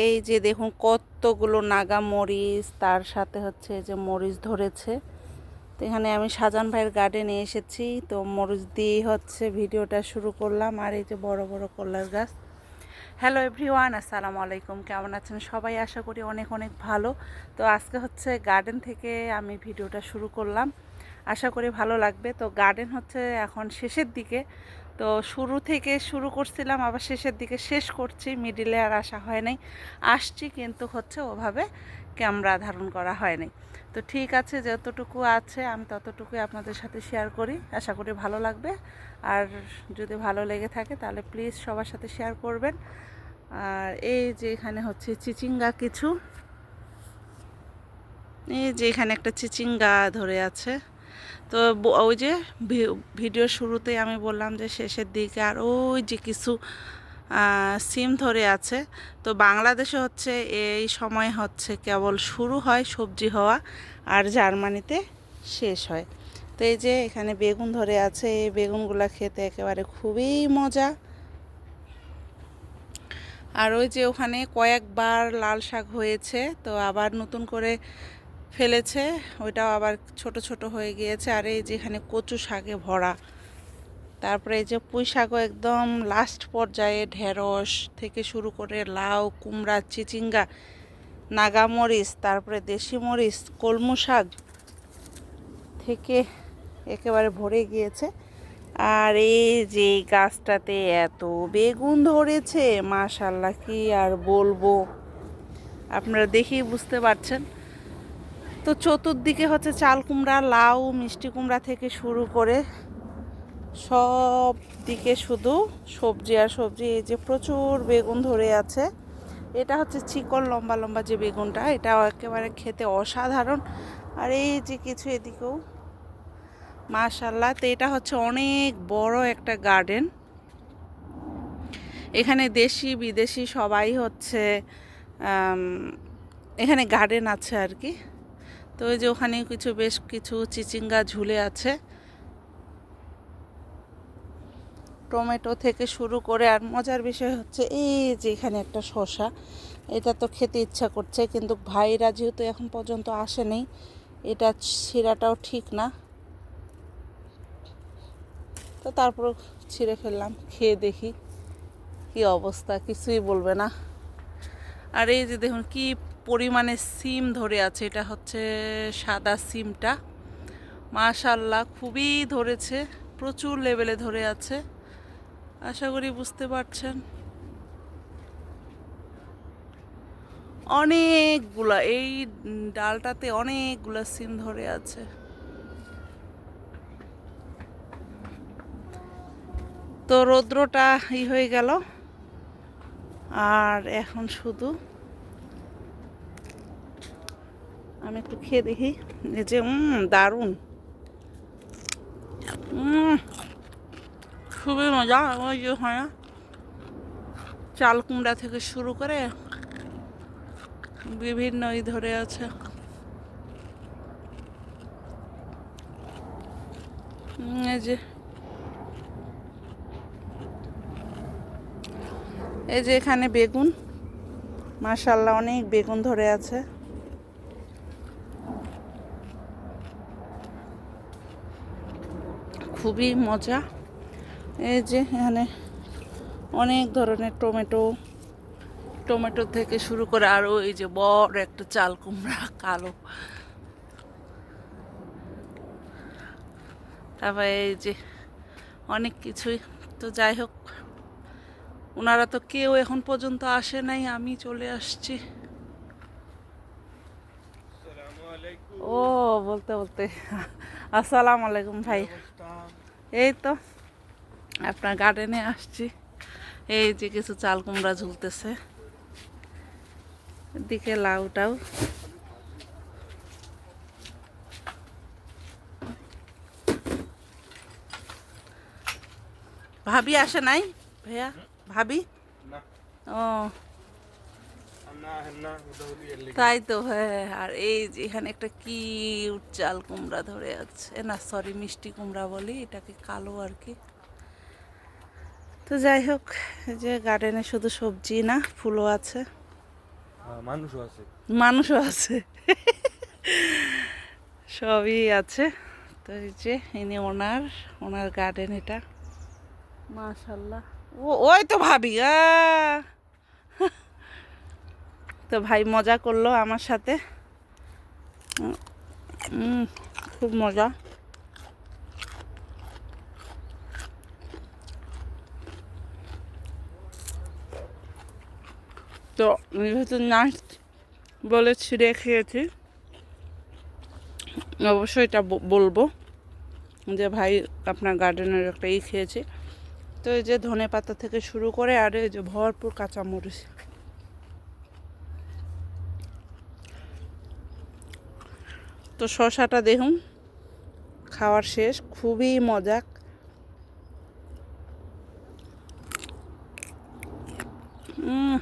এই যে দেখুন কতগুলো নাগা মরিচ, তার সাথে হচ্ছে যে মরিচ ধরেছে। তো এখানে আমি সাজান ভাইয়ের গার্ডেনে এসেছি। তো মরিচ দিয়ে হচ্ছে ভিডিওটা শুরু করলাম। আর এই যে বড় বড় কলার গাছ। হ্যালো এভরিওয়ান আসসালামু আলাইকুম। কেমন আছেন সবাই? আশা করি অনেক অনেক ভালো। তো আজকে হচ্ছে গার্ডেন থেকে আমি ভিডিওটা শুরু করলাম। আশা করি ভালো লাগবে। তো গার্ডেন হচ্ছে এখন শেষের দিকে। তো শুরু থেকে শুরু করছিলাম, আবার শেষের দিকে শেষ করছি। মিডিলে আর আসা হয় নাই। আসছি কিন্তু হচ্ছে ওভাবে ক্যামেরা ধারণ করা হয় নাই। তো ঠিক আছে, যতটুকু আছে আমি ততটুকুই আপনাদের সাথে শেয়ার করি। আশা করি ভালো লাগবে। আর যদি ভালো লেগে থাকে তাহলে প্লিজ সবার সাথে শেয়ার করবেন। আর এই যে এখানে হচ্ছে চিচিঙ্গা কিছু। এই যে এখানে একটা চিচিঙ্গা ধরে আছে। তো ওই যে ভি- ভিডিওর শুরুতেই আমি বললাম যে শেষের দিকে আর ওই যে কিছু সিম ধরে আছে। তো বাংলাদেশে হচ্ছে এই সময় হচ্ছে কেবল শুরু হয় সবজি হওয়া আর জার্মানিতে শেষ হয়। তো এই যে এখানে বেগুন ধরে আছে, এই বেগুনগুলো খেতে একেবারে খুবই মজা। আর ওই যে ওখানে কয়েকবার লাল শাক হয়েছে, তো আবার নতুন করে ফেলেছে, ওইটাও আবার ছোট ছোট হয়ে গিয়েছে। আর এই যেখানে কচু শাকে ভরা, তারপরে এই যে পুঁই শাকও একদম লাস্ট পর্যায়ে ঢেঁড়স থেকে শুরু করে লাউ, কুমড়া, চিচিঙ্গা, নাগামরিচ, তারপরে দেশি মরিচ, কলমু শাক থেকে একেবারে ভরে গিয়েছে। আর এই যে গাছটাতে এত বেগুন ধরেছে মাশাল্লাহ কি আর বলব। আপনারা দেখেই বুঝতে পারছেন। তো চতুর্দিকে হচ্ছে চাল কুমড়া, লাউ, মিষ্টি কুমড়া থেকে শুরু করে সব দিকে শুধু সবজি আর সবজি। এই যে প্রচুর বেগুন ধরে আছে। এটা হচ্ছে চিকন লম্বা লম্বা যে বেগুনটা এটা একেবারে খেতে অসাধারণ। আর এই যে কিছু এদিকেও মাশাল্লাহ তো এটা হচ্ছে অনেক বড় একটা গার্ডেন। এখানে দেশি, বিদেশি সবাই হচ্ছে এখানে গার্ডেন আছে আর কি। তো ওই যে ওখানে কিছু বেশ কিছু চিচিঙ্গা ঝুলে আছে। টমেটো থেকে শুরু করে আর মজার বিষয় হচ্ছে এই যে এখানে একটা শসা, এটা তো খেতে ইচ্ছা করছে কিন্তু ভাইরা যেহেতু এখন পর্যন্ত আসেনি, এটা ছিঁড়াটাও ঠিক না। তো তারপর ছিঁড়ে ফেললাম, খেয়ে দেখি কি অবস্থা, কিছুই বলবে না। আর এই যে দেখুন কি পরিমাণে সিম ধরে আছে, এটা হচ্ছে সাদা সিমটা। মাশাল্লাহ খুবই ধরেছে, প্রচুর লেভেলে ধরে আছে। আশা করি বুঝতে পারছেন। অনেকগুলা, এই ডালটাতে অনেকগুলা সিম ধরে আছে। তো রৌদ্রটা ই হয়ে গেল, আর এখন শুধু আমি একটু খেয়ে দেখি। এই যে উম দারুণ। উম, খুবই মজা ওই যে হয় না, চাল কুমড়া থেকে শুরু করে বিভিন্ন ই ধরে আছে। এই যে। এই যে এখানে বেগুন। মাশাল্লাহ অনেক বেগুন ধরে আছে। খুবই মজা। এই যে এখানে অনেক ধরনের টমেটো টমেটো থেকে শুরু করে আরও এই যে বড় একটা চাল কুমড়া কালো। তারপরে এই যে অনেক কিছুই। তো যাই হোক ওনারা তো কেউ এখন পর্যন্ত আসে নাই আমি চলে আসছি। ও বলতে বলতে। আসসালামু আলাইকুম ভাই। এই তো আপনার গার্ডেনে আসছি। এই যে কিছু চাল কুমড়া ঝুলতেছে। এদিকে লাউটাও। ভাবি আসে নাই? ভাইয়া? ভাবি? ও না না উদাহরণ এর লেগে তাই তো হ্যাঁ আর এই যে এখানে একটা কি চাল কুমড়া ধরে আছে। না সরি মিষ্টি কুমড়া বলি এটাকে কালো আর কি। তো যাই হোক যে গার্ডেনে শুধু সবজি না ফুলও আছে। হ্যাঁ, মানুষও আছে। মানুষও আছে। সবই আছে। তো এই যে ইনি ওনার ওনার গার্ডেন এটা। মাশাল্লাহ। ও ওই তো ভাবি আ। তো ভাই মজা করল আমার সাথে। খুব মজা। তো যেহেতু নাচ বলে ছিঁড়ে খেয়েছি, অবশ্যই এটা বলব যে ভাই আপনার গার্ডেনের একটা ই খেয়েছি। তো এই যে ধনে পাতা থেকে শুরু করে আর এই যে ভরপুর কাঁচামরিচ। তো শশাটা দেখুন খাওয়ার শেষ খুবই মজাক উম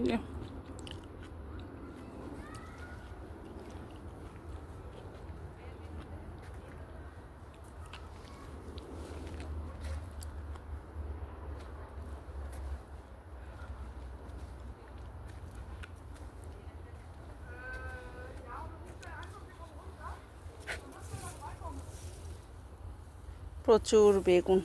দুর্দান্ত এই যে। প্রচুর বেগুন